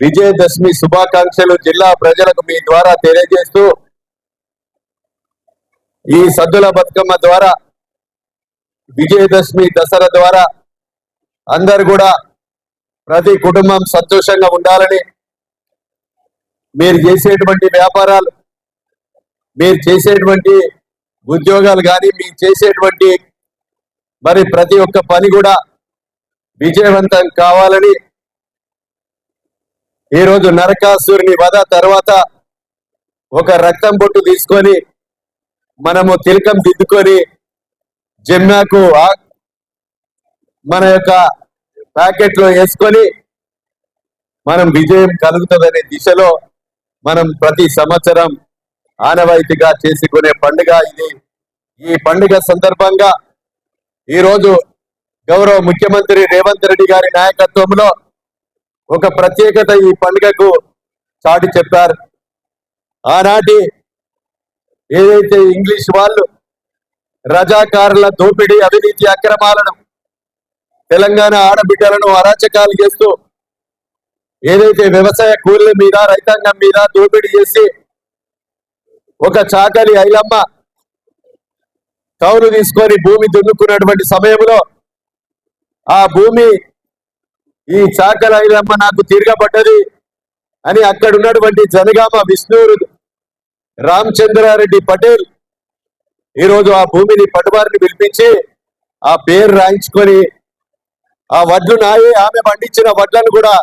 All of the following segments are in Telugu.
విజయదశమి శుభాకాంక్షలు జిల్లా ప్రజలకు మీ ద్వారా తెలియజేస్తూ ఈ సద్దుల బతుకమ్మ ద్వారా విజయదశమి దసరా ద్వారా అందరు కూడా ప్రతి కుటుంబం సంతోషంగా ఉండాలని మీరు చేసేటువంటి వ్యాపారాలు మీరు చేసేటువంటి ఉద్యోగాలు కానీ మీరు చేసేటువంటి మరి ప్రతి ఒక్క పని కూడా విజయవంతం కావాలని ఈరోజు నరకాసురుని వధ తర్వాత ఒక రక్తం బొట్టు తీసుకొని మనము తిలకం దిద్దుకొని జమ్నాకు మన యొక్క ప్యాకెట్లో వేసుకొని మనం విజయం కలుగుతుందనే దిశలో మనం ప్రతి సంవత్సరం ఆనవాయితీగా చేసుకునే పండుగ ఇది. ఈ పండుగ సందర్భంగా ఈరోజు గౌరవ ముఖ్యమంత్రి రేవంత్ రెడ్డి గారి నాయకత్వంలో ఒక ప్రత్యేకత ఈ పండుగకు చాటి చెప్పారు. ఆనాటి ఏదైతే ఇంగ్లీష్ వాళ్ళు రజాకారుల దోపిడీ అవినీతి అక్రమాలను తెలంగాణ ఆడబిడ్డలను అరాచకాలు చేస్తూ ఏదైతే వ్యవసాయ కూలీల మీద రైతాంగం మీద దోపిడీ చేసి ఒక చాకలి ఐలమ్మ కౌలు తీసుకొని భూమి దున్నుకున్నటువంటి సమయంలో ఆ భూమి ఈ చాకలి ఐలమ్మ నాకు తిరగబడ్డది అని అక్కడ ఉన్నటువంటి జనగామ విష్ణువు రామచంద్రారెడ్డి పటేల్ ఈరోజు ఆ భూమిని పట్టుబారిని పిలిపించి ఆ పేరు రాయించుకొని ఆ వడ్లు నాయే ఆమె పండించిన వడ్లను కూడా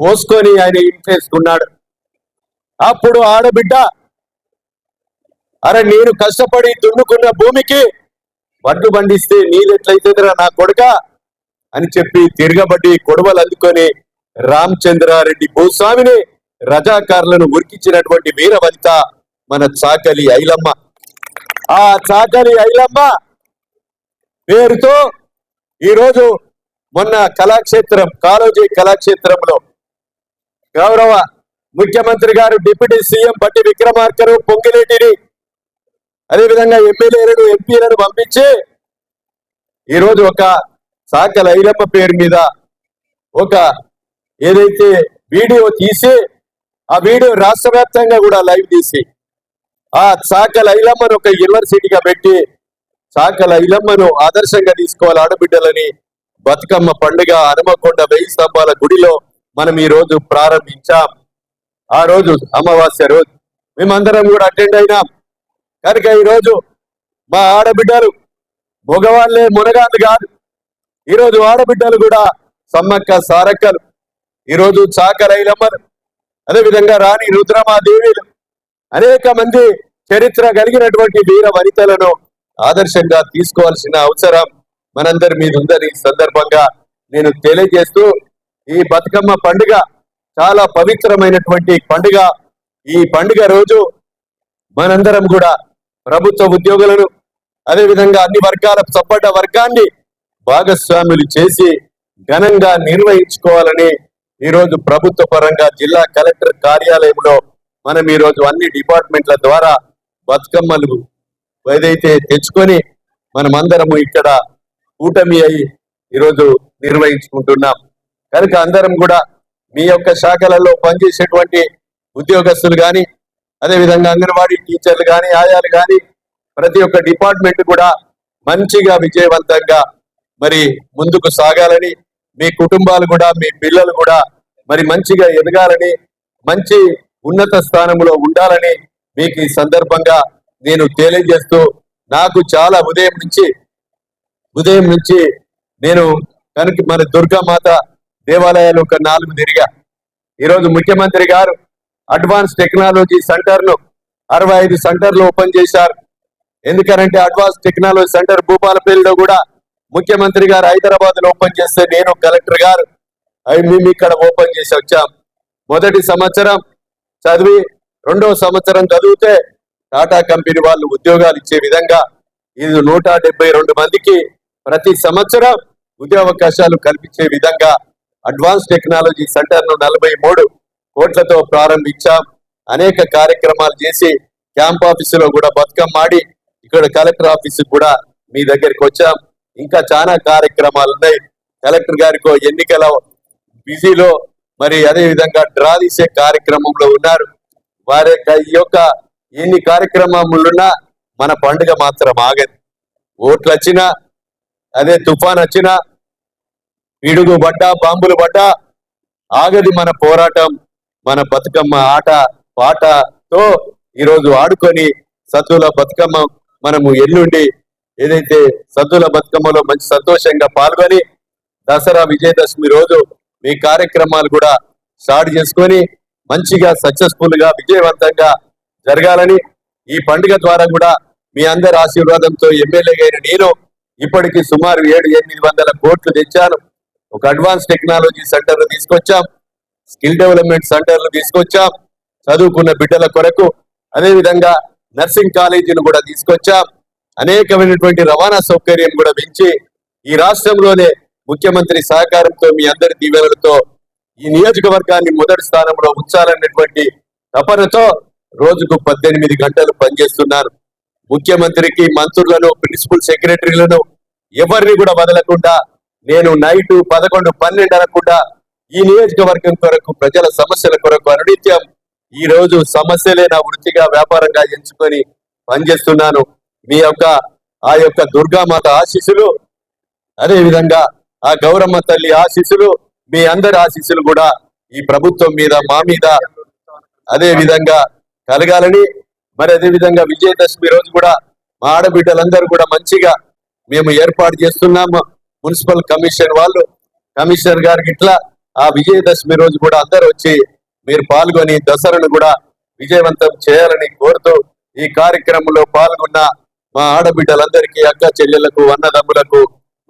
పోసుకొని ఆయన ఇంపేసుకున్నాడు అప్పుడు ఆడబిడ్డ అరే నేను కష్టపడి దున్నుకున్న భూమికి వడ్లు పండిస్తే నీదెట్లయితేదిరా నా కొడుక? అని చెప్పి తిరగబడి కొడవలు అందుకొని రామచంద్రారెడ్డి భూస్వామిని రజాకారులను ఉరికించినటువంటి వీరవనిత మన చాకలి ఐలమ్మ. ఆ చాకలి ఐలమ్మ పేరుతో ఈరోజు మొన్న కళాక్షేత్రం కాలోజీ కళాక్షేత్రంలో గౌరవ ముఖ్యమంత్రి గారు డిప్యూటీ సీఎం బట్టి విక్రమార్కరు పొంగిరెడ్డిని అదేవిధంగా ఎమ్మెల్యేలను ఎంపీలను పంపించి ఈరోజు ఒక సాకల ఐలమ్మ పేరు మీద ఒక ఏదైతే వీడియో తీసి ఆ వీడియో రాష్ట్ర వ్యాప్తంగా కూడా లైవ్ తీసి ఆ సాకల ఐలమ్మను ఒక యూనివర్సిటీగా పెట్టి సాకల ఐలమ్మను ఆదర్శంగా తీసుకోవాలి ఆడబిడ్డలని. బతుకమ్మ పండుగ హనుమకొండ వెయ్యి స్తంభాల గుడిలో మనం ఈ రోజు ప్రారంభించాం. ఆ రోజు అమావాస్య రోజు మేమందరం కూడా అటెండ్ అయినాం. కనుక ఈ రోజు మా ఆడబిడ్డలు మగవాళ్ళే మునగాళ్ళు కాదు. ఈరోజు ఆడబిడ్డలు కూడా సమ్మక్క సారక్కలు ఈరోజు చాకరైలమ్మలు అదేవిధంగా రాణి రుద్రమాదేవిలు అనేక మంది చరిత్ర కలిగినటువంటి వీర వనితలను ఆదర్శంగా తీసుకోవాల్సిన అవసరం మనందరి మీద ఉందని సందర్భంగా నేను తెలియజేస్తూ ఈ బతుకమ్మ పండుగ చాలా పవిత్రమైనటువంటి పండుగ. ఈ పండుగ రోజు మనందరం కూడా ప్రభుత్వ ఉద్యోగులను అదేవిధంగా అన్ని వర్గాల సబ్బడ్డ వర్గాన్ని భాగస్వాములు చేసి ఘనంగా నిర్వహించుకోవాలని ఈరోజు ప్రభుత్వ పరంగా జిల్లా కలెక్టర్ కార్యాలయంలో మనం ఈరోజు అన్ని డిపార్ట్మెంట్ల ద్వారా బతుకమ్మలు ఏదైతే తెచ్చుకొని మనమందరము ఇక్కడ కూటమి అయి ఈరోజు నిర్వహించుకుంటున్నాం. కనుక అందరం కూడా మీ యొక్క శాఖలలో పనిచేసేటువంటి ఉద్యోగస్తులు కానీ అదేవిధంగా అంగన్వాడీ టీచర్లు కానీ ఆయాలు కానీ ప్రతి ఒక్క డిపార్ట్మెంట్ కూడా మంచిగా విజయవంతంగా మరి ముందుకు సాగాలని మీ కుటుంబాలు కూడా మీ పిల్లలు కూడా మరి మంచిగా ఎదగాలని మంచి ఉన్నత స్థానంలో ఉండాలని మీకు ఈ సందర్భంగా నేను తెలియజేస్తూ నాకు చాలా ఉదయం నుంచి ఉదయం నుంచి నేను కనుక మన దుర్గామాత దేవాలయాలు ఒక నాలుగు తిరిగా. ఈరోజు ముఖ్యమంత్రి గారు అడ్వాన్స్ టెక్నాలజీ సెంటర్ను అరవై ఐదు సెంటర్లు ఓపెన్ చేశారు. ఎందుకనంటే అడ్వాన్స్ టెక్నాలజీ సెంటర్ భూపాలపల్లిలో కూడా ముఖ్యమంత్రి గారు హైదరాబాద్లో ఓపెన్ చేస్తే నేను కలెక్టర్ గారు. అవి మేము ఇక్కడ ఓపెన్ చేసి వచ్చాం. మొదటి సంవత్సరం చదివి రెండవ సంవత్సరం చదివితే టాటా కంపెనీ వాళ్ళు ఉద్యోగాలు ఇచ్చే విధంగా ఇది నూట రెండు మందికి ప్రతి సంవత్సరం ఉద్యోగావకాశాలు కల్పించే విధంగా అడ్వాన్స్ టెక్నాలజీ సెంటర్ను నలభై మూడు కోట్లతో ప్రారంభించాం. అనేక కార్యక్రమాలు చేసి క్యాంప్ ఆఫీసులో కూడా బతుకమ్మ ఆడి ఇక్కడ కలెక్టర్ ఆఫీసు కూడా మీ దగ్గరికి వచ్చాం. ఇంకా చాలా కార్యక్రమాలు ఉన్నాయి కలెక్టర్ గారికి ఎన్నికల బిజీలో మరి అదే విధంగా డ్రా తీసే కార్యక్రమంలో ఉన్నారు. వారి యొక్క ఈ యొక్క ఎన్ని కార్యక్రమములున్నా మన పండుగ మాత్రం ఆగదు. ఓట్లు వచ్చినా అదే తుఫాన్ వచ్చినా పిడుగు పడ్డా బాంబులు పడ్డా ఆగది మన పోరాటం మన బతుకమ్మ ఆట పాటతో ఈరోజు ఆడుకొని సత్తుల బతుకమ్మ మనము ఎల్లుండి ఏదైతే సద్దుల బతుకమ్మలో మంచి సంతోషంగా పాల్గొని దసరా విజయదశమి రోజు మీ కార్యక్రమాలు కూడా స్టార్ట్ చేసుకొని మంచిగా సక్సెస్ఫుల్గా విజయవంతంగా జరగాలని ఈ పండుగ ద్వారా కూడా మీ అందరి ఆశీర్వాదంతో ఎమ్మెల్యేగా అయిన నేను ఇప్పటికి సుమారు ఏడు ఎనిమిది వందల కోట్లు తెచ్చాను. ఒక అడ్వాన్స్ టెక్నాలజీ సెంటర్లు తీసుకొచ్చాం. స్కిల్ డెవలప్మెంట్ సెంటర్లు తీసుకొచ్చాం. చదువుకున్న బిడ్డల కొరకు అదేవిధంగా నర్సింగ్ కాలేజీలు కూడా తీసుకొచ్చాం. అనేకమైనటువంటి రవాణా సౌకర్యం కూడా పెంచి ఈ రాష్ట్రంలోనే ముఖ్యమంత్రి సహకారంతో మీ అందరి దీవెనలతో ఈ నియోజకవర్గాన్ని మొదటి స్థానంలో ఉంచాలన్నటువంటి తపనతో రోజుకు పద్దెనిమిది గంటలు పనిచేస్తున్నారు. ముఖ్యమంత్రికి మంత్రులను ప్రిన్సిపల్ సెక్రటరీలను ఎవరిని కూడా వదలకుండా నేను నైట్ పదకొండు పన్నెండు అనకుండా ఈ నియోజకవర్గం కొరకు ప్రజల సమస్యల కొరకు అనునిత్యం ఈ రోజు సమస్యలే నా వృత్తిగా వ్యాపారంగా ఎంచుకొని పనిచేస్తున్నాను. మీ యొక్క ఆ యొక్క దుర్గామాత ఆశీస్సులు అదేవిధంగా ఆ గౌరమ్మ తల్లి ఆశీస్సులు మీ అందరి ఆశీస్సులు కూడా ఈ ప్రభుత్వం మీద మా మీద అదే విధంగా కలగాలని మరి అదే విధంగా విజయదశమి రోజు కూడా మా ఆడబిడ్డలందరూ కూడా మంచిగా మేము ఏర్పాటు చేస్తున్నాము. మున్సిపల్ కమిషన్ వాళ్ళు కమిషనర్ గారికి ఇట్లా ఆ విజయదశమి రోజు కూడా అందరూ వచ్చి మీరు పాల్గొని దసరాను కూడా విజయవంతం చేయాలని కోరుతూ ఈ కార్యక్రమంలో పాల్గొన్న మా ఆడబిడ్డలందరికీ అక్క చెల్లెలకు అన్నదమ్ములకు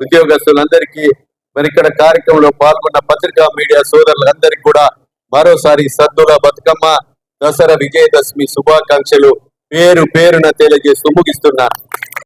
ఉద్యోగస్తులందరికీ మరి ఇక్కడ కార్యక్రమంలో పాల్గొన్న పత్రికా మీడియా సోదరులందరికీ కూడా మరోసారి సద్దుల బతుకమ్మ దసరా విజయదశమి శుభాకాంక్షలు పేరు పేరున తెలియజేస్తూ ముగిస్తున్నాను.